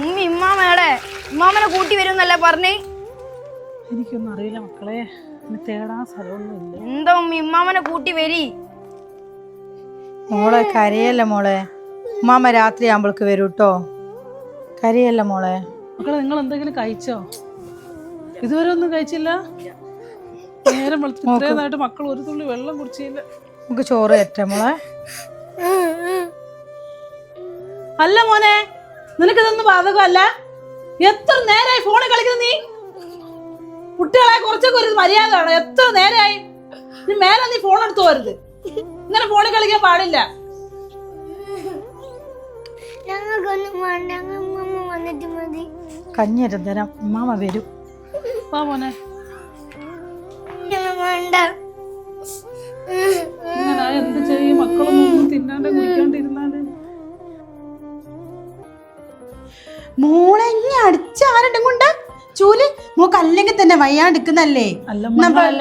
ഉമ്മി ഇമ്മാമയുടെ ഇമ്മാമനെ കൂട്ടി വരുന്നല്ലേ പറഞ്ഞേ? എനിക്കൊന്നും അറിയില്ല മക്കളെ. തേടാൻ സ്ഥലമൊന്നുമില്ല എന്താ ഉമ്മി ഇമ്മാമനെ കൂട്ടി വരി. മോളെ കരയല്ല മോളെ? ഉമ്മാമ്മ രാത്രി ആകുമ്പോൾക്ക് വരൂ കേട്ടോ കരയല്ല മോളെ? മക്കളെ നിങ്ങൾ എന്തെങ്കിലും കഴിച്ചോ? ഇതുവരെ ഒന്നും കഴിച്ചില്ല. നേരം വെളുത്ത് ഇത്രയും നായിട്ട് മക്കൾ ഒരു തുള്ളി വെള്ളം കുടിച്ചില്ല. നമുക്ക് ചോറ് ഏറ്റ മോളെ? അല്ല മോനെ നിനക്കിതൊന്നും ബാധകമല്ല? എത്ര നേരമായി ഫോണിൽ കളിക്കുന്നത് നീ? കുട്ടികളെ കുറച്ചൊക്കെ ഒരു മര്യാദ വേണം എത്ര നേരമായി നീ മേലെ നീ ഫോൺ എടുത്തു പോരുത്. ഇങ്ങനെ ഫോണിൽ കളിക്കാൻ പാടില്ല. കഞ്ഞിരം തരാം ഉമ്മാമ്മ വരും. വാ മോനെ. എന്ത് ചെയ്യും? മക്കളൊന്നും തിന്നാണ്ട് മോളെ ഇനി അടിച്ചാരണ്ടും കൊണ്ട് ചൂൽ മോക്ക് അല്ലെങ്കിൽ തന്നെ വയ്യാണ്ടിക്കുന്നല്ലേ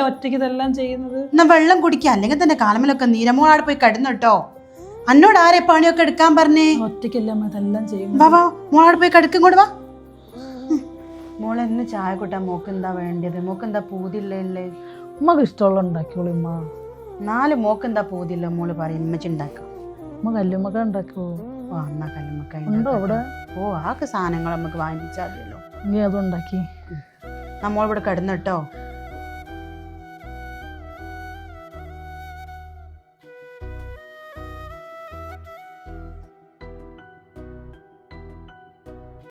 ഒറ്റയ്ക്ക് ഇതെല്ലാം ചെയ്യുന്നത്? എന്നാ വെള്ളം കുടിക്കുക അല്ലെങ്കിൽ തന്നെ കാലമലൊക്കെ നീരമോളാട് പോയി കിടന്നിട്ടോ അന്നോട് ആരെ പണിയൊക്കെ എടുക്കാൻ പറഞ്ഞേ? ഒറ്റയ്ക്കല്ല അമ്മ ഇതെല്ലാം ചെയ്യും വാ വാ മോളാടെ പോയി കിടക്കും കൂടെ വാ. മോൾ എന്നെ ചായ കൂട്ടാൻ മോക്ക് എന്താ വേണ്ടത്? മോക്ക് എന്താ പൂതില്ലേ ഉമ്മക്ക് ഇഷ്ടമുള്ള ഉണ്ടാക്കിയോളൂ ഉമ്മ. നാല് മോക്ക് എന്താ പൂതില്ല മോൾ പറയും. ഉമ്മച്ചുണ്ടാക്കാം ഉമ്മ കല്ലുമ്മക്ക ഉണ്ടാക്കുവോ? ഓ ഉണ്ടോ അവിടെ? ഓ ആക്ക് സാധനങ്ങൾ നമുക്ക് വാങ്ങിച്ചാൽ മതിയല്ലോ നീ അതുണ്ടാക്കി. നമ്മളിവിടെ കിടന്നിട്ടോ?